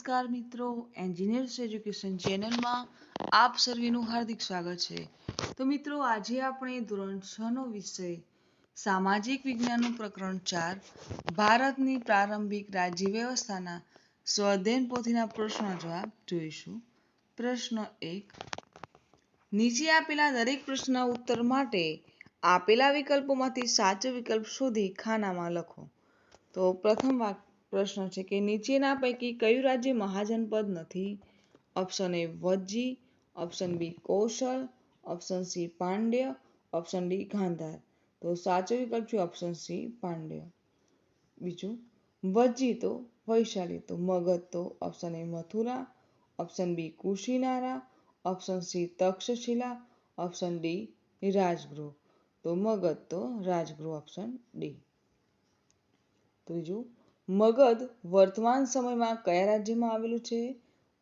નમસ્કાર મિત્રો engineers education ચેનલમાં આપ સર્વેનું હાર્દિક સ્વાગત છે. તો મિત્રો, આજે આપણે ધોરણ છ નો વિષય, સામાજિક વિજ્ઞાનનું પ્રકરણ ચાર, ભારતની પ્રારંભિક રાજ્ય વ્યવસ્થાના સ્વઅધ્યયન પોથીના પ્રશ્નો જવાબ જોઈશું. પ્રશ્ન એક, નીચે આપેલા દરેક પ્રશ્નના ઉત્તર માટે આપેલા વિકલ્પોમાંથી સાચો વિકલ્પ શોધી ખાનામાં લખો. તો પ્રથમ વાક્ય પ્રશ્ન છે કે નીચેના પૈકી કયું રાજ્ય મહાજનપદ નથી? Option A Vajji option B Kaushal option C Pandya option D Gandhara. તો સાચો વિકલ્પ છે ઓપ્શન સી પાંડ્ય. બીજું, વજ્જી તો વૈશાલી, તો મગધ તો option A Mathura option B Kushinara option C Taxila option D Rajgir. તો મગધ તો રાજગૃહ ઓપ્શન ડી ત્રીજું મગધ વર્તમાન સમયમાં કયા રાજ્યમાં આવેલું છે?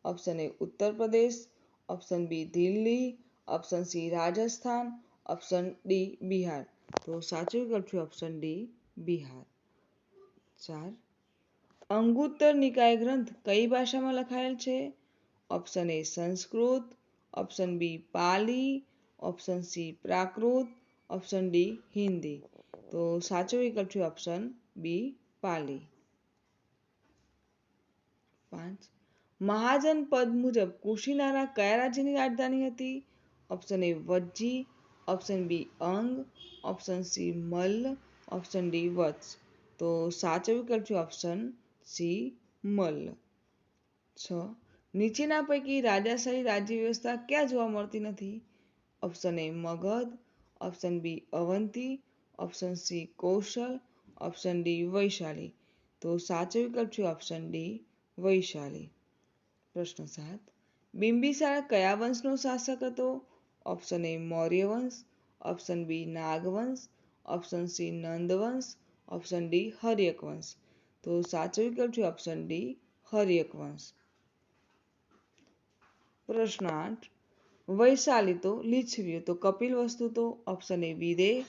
Option A Uttar Pradesh. Option B Delhi. Option C Rajasthan. Option D Bihar. તો સાચો વિકલ્પ છે ઓપ્શન ડી બિહાર. ચાર. અંગુત્તર નિકાય ગ્રંથ કઈ ભાષામાં લખાયેલ છે? Option A Sanskrit. Option B Pali. Option C Prakrit. Option D Hindi. તો સાચો વિકલ્પ છે ઓપ્શન બી પાલી. પાંચ. મહાજન પદ મુજબ કુશીનારા કયા રાજ્યની રાજધાની હતી? Option A Vajji, option B Anga, option C Malla option D Vatsa. તો સાચો વિકલ્પ છે ઓપ્શન સી મલ્લ છ. નીચેના પૈકી રાજાશાહી રાજ્ય વ્યવસ્થા ક્યાં જોવા મળતી નથી? Option A Magadh, option B Avanti, option C Kaushal, option D Vaishali. તો સાચો વિકલ્પ છે ઓપ્શન ડી વૈશાલી. પ્રશ્ન સાત. બિંબિસાર કયા વંશનો શાસક હતો? ઓપ્શન એ મૌર્ય વંશ ઓપ્શન બી નાગવંશ, ઓપ્શન સી નંદવંશ, ઓપ્શન ડી હર્યક વંશ તો સાચો વિકલ્પ છે ઓપ્શન ડી હર્યક વંશ પ્રશ્ન આઠ. વૈશાલી તો લીછવ્યું તો કપિલ વસ્તુ તો option A Videha,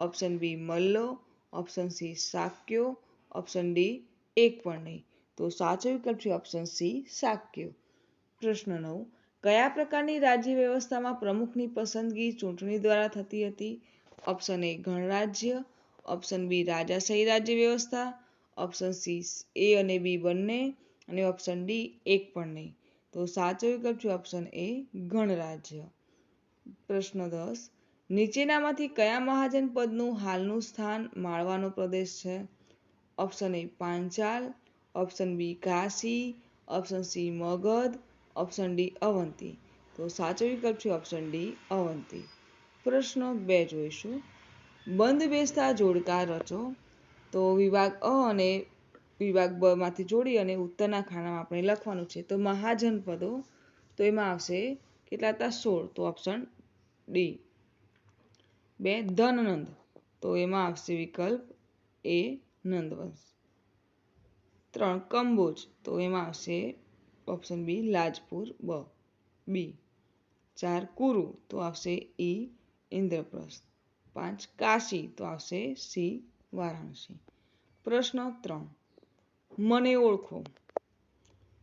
option B મલ્લો, option C શાક્યો ઓપ્શન ડી એક પણ નહીં. તો સાચો વિકલ્પ છે ઓપ્શન સી શાક્ય પ્રશ્ન નવ, કયા પ્રકારની રાજ્ય વ્યવસ્થામાં પ્રમુખની પસંદગી ચૂંટણી દ્વારા થતી હતી? Option A ગણરાજ્ય. ઓપ્શન બી રાજાશાહી રાજ્ય વ્યવસ્થા. ઓપ્શન સી એ અને બી બંને. અને ઓપ્શન ડી એક પણ નહીં. તો સાચો વિકલ્પ છે ઓપ્શન એ ગણરાજ્ય. પ્રશ્ન દસ, નીચેનામાંથી કયા મહાજન પદનું હાલનું સ્થાન માળવાનો પ્રદેશ છે? Option A Panchal. Option B Kashi option C Magadh option D Avanti. તો સાચો વિકલ્પ છે ઓપ્શન ડી અવંતી. પ્રશ્ન બે જોઈશું. બંધ બેસતા જોડકા રચો. તો વિભાગ અ અને વિભાગ બ જોડી અને ઉત્તરના ખાનામાં આપણે લખવાનું છે. તો મહાજનપદો તો એમાં આવશે કેટલા હતા? સોળ. તો ઓપ્શન ડી બે, ધનનંદ. તો એમાં આવશે વિકલ્પ એ, નંદવંશ. ત્રણ, કંબોજ. તો એમાં આવશે ઓપ્શન બી લાજપુર, બ. બી ચાર, કુરુ. તો આવશે ઈ ઇન્દ્રપ્રસ્થ. પાંચ, કાશી. તો આવશે સી વારાણસી. પ્રશ્ન ત્રણ. મને ઓળખો.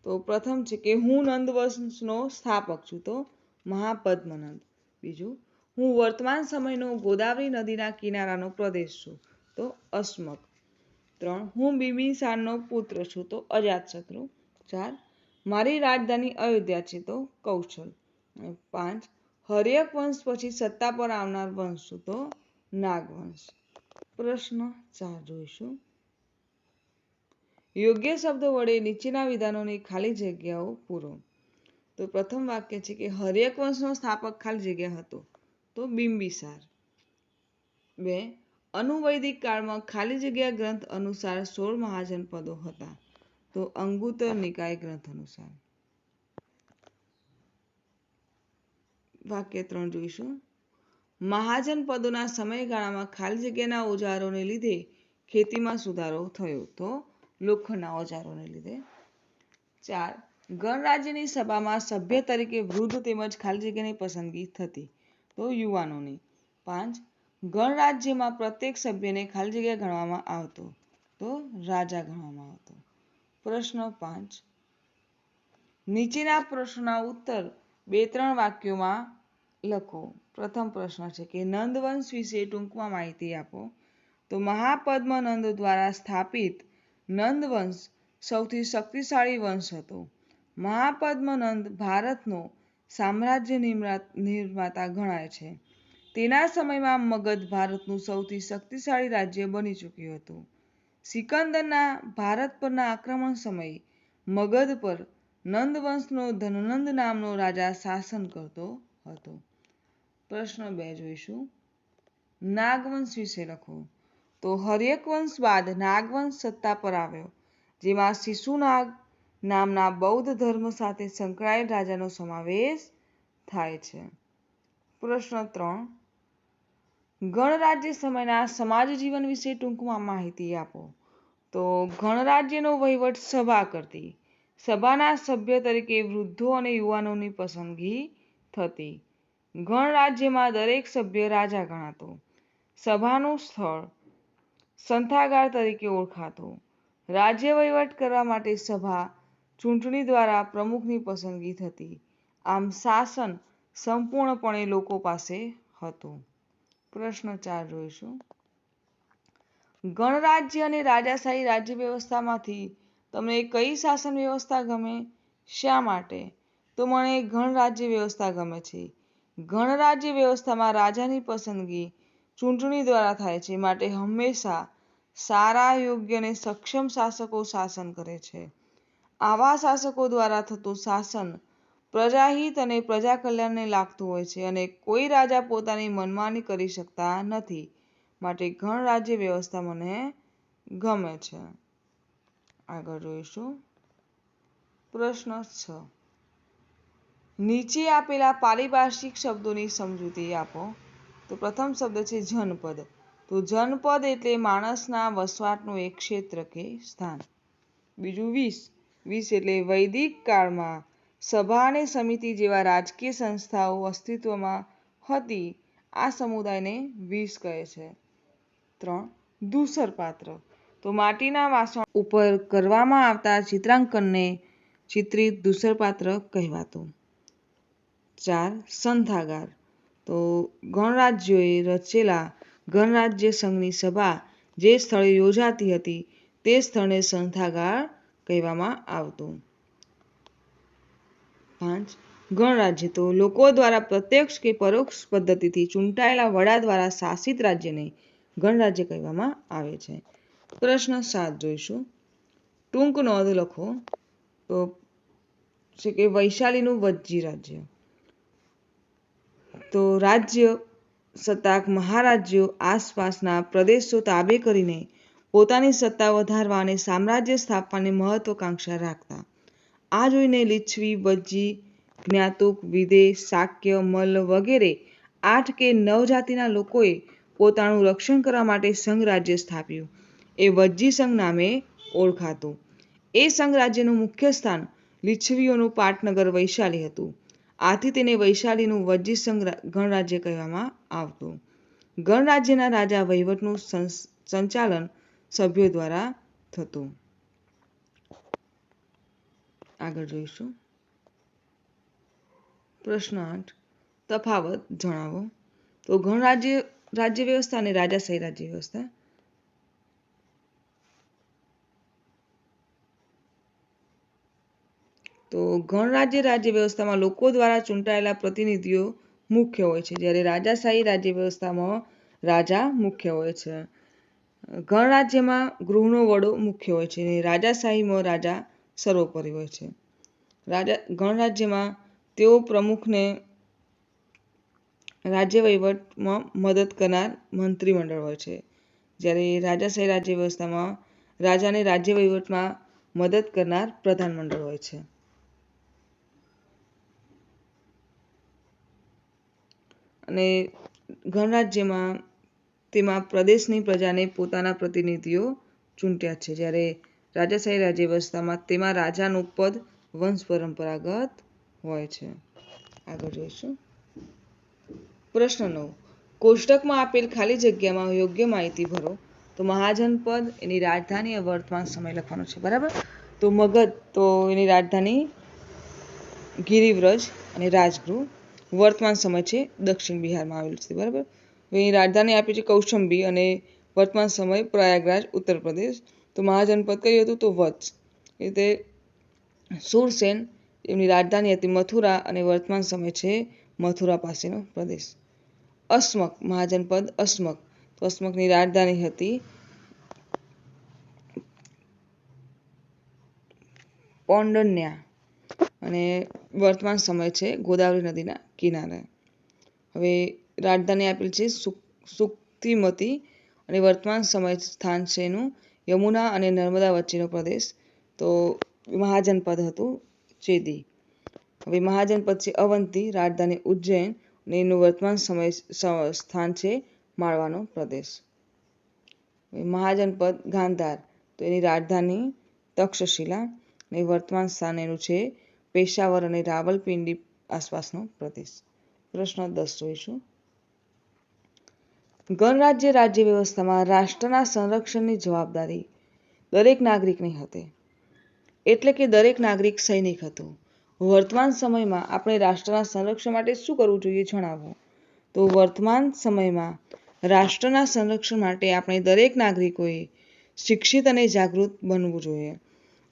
તો પ્રથમ છે કે હું નંદવંશનો સ્થાપક છું, તો મહાપદ્મનંદ. બીજું, હું વર્તમાન સમયનો ગોદાવરી નદીના કિનારાનો પ્રદેશ છું, તો અસ્મક ત્રણ. હું બિંબિસારનો પુત્ર છું, તો અજાતશત્રુ ચાર. મારી રાજધાની અયોધ્યા છે, તો કૌશલ. પાંચ. હર્યક વંશ પછી સત્તા પર આવનાર વંશ છું, તો નાગવંશ. પ્રશ્ન ચાર જોઈશું. યોગ્ય શબ્દ વડે નીચેના વિધાનોની ખાલી જગ્યાઓ પૂરો. તો પ્રથમ વાક્ય છે કે હર્યક વંશનો સ્થાપક ખાલી જગ્યા હતો, તો બિંબિસાર. બે. અનુવૈદિક કાળમાં ખાલી જગ્યા ગ્રંથ અનુસાર સોળ મહાજન પદો હતા. તો અંગુતર નિકાય ગ્રંથ અનુસાર. વાક્ય ત્રણ જોઈશું. મહાજન પદોના સમયગાળામાં ખાલી જગ્યાના ઓજારોને લીધે ખેતીમાં સુધારો થયો. તો લોખંડના ઓજારોને લીધે. ચાર, ગણરાજ્યની સભામાં સભ્ય તરીકે વૃદ્ધ તેમજ ખાલી જગ્યાની પસંદગી થતી. તો યુવાનોની. પાંચ ગણરાજ્યમાં પ્રત્યેક સભ્યને ખાલી જગ્યા ગણવામાં આવતો તો રાજા ગણવામાં આવતો. પ્રશ્ન પાંચ. નીચેના પ્રશ્નના ઉત્તર બે ત્રણ વાક્યોમાં લખો. પ્રથમ પ્રશ્ન છે કે નંદવંશ વિશે ટૂંકમાં માહિતી આપો. તો મહાપદ્મ નંદ દ્વારા સ્થાપિત નંદવંશ સૌથી શક્તિશાળી વંશ હતો. મહાપદ્મ નંદ ભારતનો સામ્રાજ્ય નિર્માતા ગણાય છે. તેના સમયમાં મગધ ભારતનું સૌથી શક્તિશાળી રાજ્ય બની ચૂક્યું હતું. સિકંદરના ભારત પરના આક્રમણ સમયે મગધ પર નંદવંશનો ધનનંદ નામનો રાજા શાસન કરતો હતો. પ્રશ્ન બે જોઈશું. નાગવંશ વિશે લખો. તો હર્યક વંશ બાદ નાગવંશ સત્તા પર આવ્યો, જેમાં શિશુનાગ નામના બૌદ્ધ ધર્મ સાથે સંકળાયેલ રાજાનો સમાવેશ થાય છે. પ્રશ્ન ત્રણ. ગણરાજ્ય સમયના સમાજ જીવન વિશે ટૂંકમાં માહિતી આપો. તો ગણરાજ્યનો વહીવટ સભા કરતી. સભાના સભ્ય તરીકે વૃદ્ધો અને યુવાનોની પસંદગી થતી. ગણરાજ્યમાં દરેક સભ્ય રાજા ગણાતો. સભાનું સ્થળ સંથાગાર તરીકે ઓળખાતું. રાજ્ય વહીવટ કરવા માટે સભા ચૂંટણી દ્વારા પ્રમુખની પસંદગી થતી. આમ શાસન સંપૂર્ણપણે લોકો પાસે હતું. પ્રશ્ન ચાર જોઈશું. ગણરાજ્ય અને રાજાશાહી રાજ્ય વ્યવસ્થામાંથી તમને કઈ શાસન વ્યવસ્થા ગમે? શા માટે? તો મને ગણરાજ્ય વ્યવસ્થા ગમે છે. ગણરાજ્ય વ્યવસ્થામાં રાજાની પસંદગી ચૂંટણી દ્વારા થાય છે, માટે હંમેશા સારા, યોગ્ય અને સક્ષમ શાસકો શાસન કરે છે. આવા શાસકો દ્વારા થતું શાસન પ્રજાહિત અને પ્રજા કલ્યાણને લાગતું હોય છે અને કોઈ રાજા પોતાની મનમાની કરી શકતા નથી. માટે ગણરાજ્ય વ્યવસ્થા મને ગમે છે. આગળ જોઈશું. પ્રશ્ન છ. નીચે આપેલા પારિભાષિક શબ્દોની સમજૂતી આપો. તો પ્રથમ શબ્દ છે જનપદ. તો જનપદ એટલે માણસના વસવાટનું એક ક્ષેત્ર કે સ્થાન. બીજું વીસ. વીસ એટલે વૈદિક કાળમાં સભા અને સમિતિ જેવા રાજકીય સંસ્થાઓ અસ્તિત્વમાં હતી. આ સમુદાયને વીસ કહે છે. ત્રણ દૂસર પાત્ર. તો માટીના વાસણ ઉપર કરવામાં આવતા ચિત્રાંકનને ચિત્રિત દૂસર પાત્ર કહેવાતું. ચાર સંથાગાર તો ગણરાજ્યોએ રચેલા ગણરાજ્ય સંઘની સભા જે સ્થળે યોજાતી હતી તે સ્થળને સંથાગાર કહેવામાં આવતું. પાંચ ગણરાજ્ય તો લોકો દ્વારા પ્રત્યક્ષ કે પરોક્ષ પદ્ધતિથી ચૂંટાયેલા વડા દ્વારા શાસિત રાજ્યને ગણરાજ્ય કહેવામાં આવે છે. પ્રશ્ન સાત જોઈશું. ટૂંક નોંધ લખો. તો છે કે વૈશાલીનું વજ્જી રાજ્ય. તો રાજ્ય સત્તાક મહારાજ્યો આસપાસના પ્રદેશો તાબે કરીને પોતાની સત્તા વધારવા અને સામ્રાજ્ય સ્થાપવાની મહત્વકાંક્ષા રાખતા આ જોઈને લીછવી વજ્જી જ્ઞાતુક વિદે શાક્ય મલ્લ વગેરે આઠ કે નવ જાતિના લોકોએ પોતાનું રક્ષણ કરવા માટે સંઘ રાજ્ય સ્થાપ્યું. એ વજ્જી સંઘ નામે ઓળખાતું. એ સંઘ રાજ્યનું મુખ્ય સ્થાન લીછવીઓનું પાટનગર વૈશાલી હતું. આથી તેને વૈશાલીનું વજ્જી સંઘ ગણરાજ્ય કહેવામાં આવતું. ગણરાજ્યના રાજા વહીવટનું સંચાલન સભ્યો દ્વારા થતું. આગળ જોઈશું. પ્રશ્ન આઠ. તફાવત જણાવો. તો ગણરાજ્ય રાજ્ય વ્યવસ્થા અને રાજાશાહી રાજ્ય વ્યવસ્થા. તો ગણરાજ્ય રાજ્ય વ્યવસ્થામાં લોકો દ્વારા ચૂંટાયેલા પ્રતિનિધિઓ મુખ્ય હોય છે. જ્યારે રાજાશાહી રાજ્ય વ્યવસ્થામાં રાજા મુખ્ય હોય છે. ગણરાજ્યમાં ગૃહનો વડો મુખ્ય હોય છે. અને રાજાશાહીમાં રાજા સર્વોપરી હોય છે. રાજા ગણરાજ્યમાં તેઓ પ્રમુખને રાજ્ય વહીવટમાં મદદ કરનાર મંત્રીમંડળ હોય છે. જ્યારે રાજાશાહી રાજ્ય વ્યવસ્થામાં રાજાને રાજ્ય વહીવટમાં મદદ કરનાર પ્રધાનમંડળ હોય છે. અને ગણરાજ્યમાં તેમાં પ્રદેશની પ્રજાને પોતાના પ્રતિનિધિઓ ચૂંટ્યા છે. જ્યારે રાજાશાહી રાજ્ય વ્યવસ્થામાં તેમાં રાજાનું પદ વંશ પરંપરાગત હોય છે. આગળ જોઈશું. પ્રશ્ન નવ. કોષ્ટકમાં આપેલ ખાલી જગ્યામાં યોગ્ય માહિતી ભરો. તો મહાજન પદ એની રાજધાની વર્તમાન સમય લખવાનો છે. બરાબર? તો મગધ તો એની રાજધાની ગિરિવ્રજ અને રાજગૃહ વર્તમાન સમય છે દક્ષિણ બિહારમાં આવેલું છે. બરાબર? એની રાજધાની આપી છે કૌશંબી અને વર્તમાન સમય પ્રયાગરાજ, ઉત્તર પ્રદેશ. તો મહાજનપદ કયું હતું તો વત્સ એ સુરસેન એમની રાજધાની હતી મથુરા અને વર્તમાન સમય છે મથુરા પાસેનો પ્રદેશ. અસ્મક, મહાજનપદ અસ્મક. તો અસ્મકની રાજધાની હતી પૌંડન્યા અને વર્તમાન સમય છે ગોદાવરી નદીના કિનારે. હવે રાજધાની આપેલ છે સુક્તિમતી અને વર્તમાન સમય સ્થાન છે એનું યમુના અને નર્મદા વચ્ચેનો પ્રદેશ, તો મહાજનપદ હતું ચેદી. હવે મહાજનપદ છે અવંતી, રાજધાની ઉજ્જૈન અને એનું વર્તમાન સમય સ્થાન છે માળવાનો પ્રદેશ. મહાજનપદ ગાંધાર, તો એની રાજધાની તક્ષશિલા અને વર્તમાન સ્થાન એનું છે પેશાવર અને રાવલપિંડી આસપાસનો પ્રદેશ. પ્રશ્ન દસ જોઈશું. ગણરાજ્ય રાજ્ય વ્યવસ્થામાં રાષ્ટ્રના સંરક્ષણની જવાબદારી દરેક નાગરિકની હતી. એટલે કે દરેક નાગરિક સૈનિક હતો. વર્તમાન સમયમાં આપણે રાષ્ટ્રના સંરક્ષણ માટે શું કરવું જોઈએ જણાવો? તો વર્તમાન સમયમાં રાષ્ટ્રના સંરક્ષણ માટે આપણે દરેક નાગરિકોએ શિક્ષિત અને જાગૃત બનવું જોઈએ.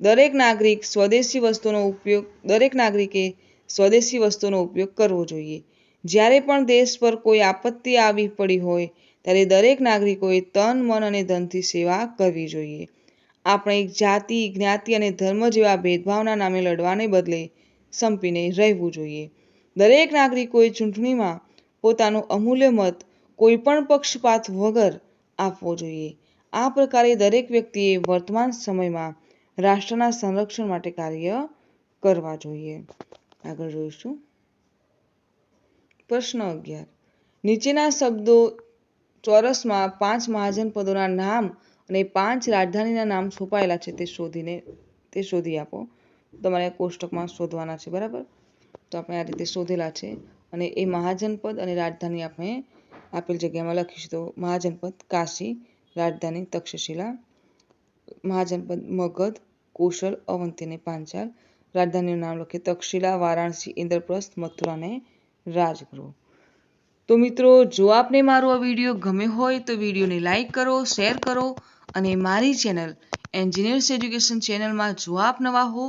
દરેક નાગરિક સ્વદેશી વસ્તુનો ઉપયોગ, દરેક નાગરિકે સ્વદેશી વસ્તુનો ઉપયોગ કરવો જોઈએ. જ્યારે પણ દેશ પર કોઈ આપત્તિ આવી પડી હોય ત્યારે દરેક નાગરિકોએ તન, મન અને ધનથી સેવા કરવી જોઈએ. આપણે એક જાતિ, જ્ઞાતિ અને ધર્મ જેવા ભેદભાવના નામે લડવાને બદલે સંપીને રહેવું જોઈએ. દરેક નાગરિકોએ ચૂંટણીમાં પોતાનો અમૂલ્ય મત કોઈપણ પક્ષપાત વગર આપવો જોઈએ. આ પ્રકારે દરેક વ્યક્તિએ વર્તમાન સમયમાં રાષ્ટ્રના સંરક્ષણ માટે કાર્ય કરવા જોઈએ. આગળ જોઈશું. પ્રશ્ન અગિયાર. નીચેના શબ્દો ચોરસમાં પાંચ મહાજનપદોના નામ અને પાંચ રાજધાનીના નામ છુપાયેલા છે તે શોધીને, તે શોધી આપો. તમારે કોષ્ટકમાં શોધવાના છે, બરાબર? તો આપણે આ રીતે શોધેલા છે અને એ મહાજનપદ અને રાજધાની આપણે આપેલ જગ્યામાં લખીશું. તો મહાજનપદ કાશી, રાજધાની તક્ષશિલા, મહાજનપદ મગધ કોશલ અવંતી અને પાંચાલ. રાજધાનીનું નામ લખીએ તક્ષશિલા, વારાણસી, ઇન્દ્રપ્રસ્થ, મથુરા અને રાજગૃહ. તો મિત્રો, જો આપને મારો આ વીડિયો ગમ્યો હોય તો વિડીયોને લાઇક કરો, શેર કરો અને મારી ચેનલ એન્જિનિયર્સ એજ્યુકેશન ચેનલમાં જો આપ નવા હો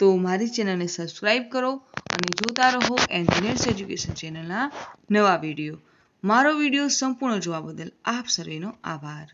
તો મારી ચેનલને સબસ્ક્રાઇબ કરો અને જોતા રહો એન્જિનિયર્સ એજ્યુકેશન ચેનલના નવા વીડિયો. મારો વીડિયો સંપૂર્ણ જોવા બદલ આપ સર્વેનો આભાર.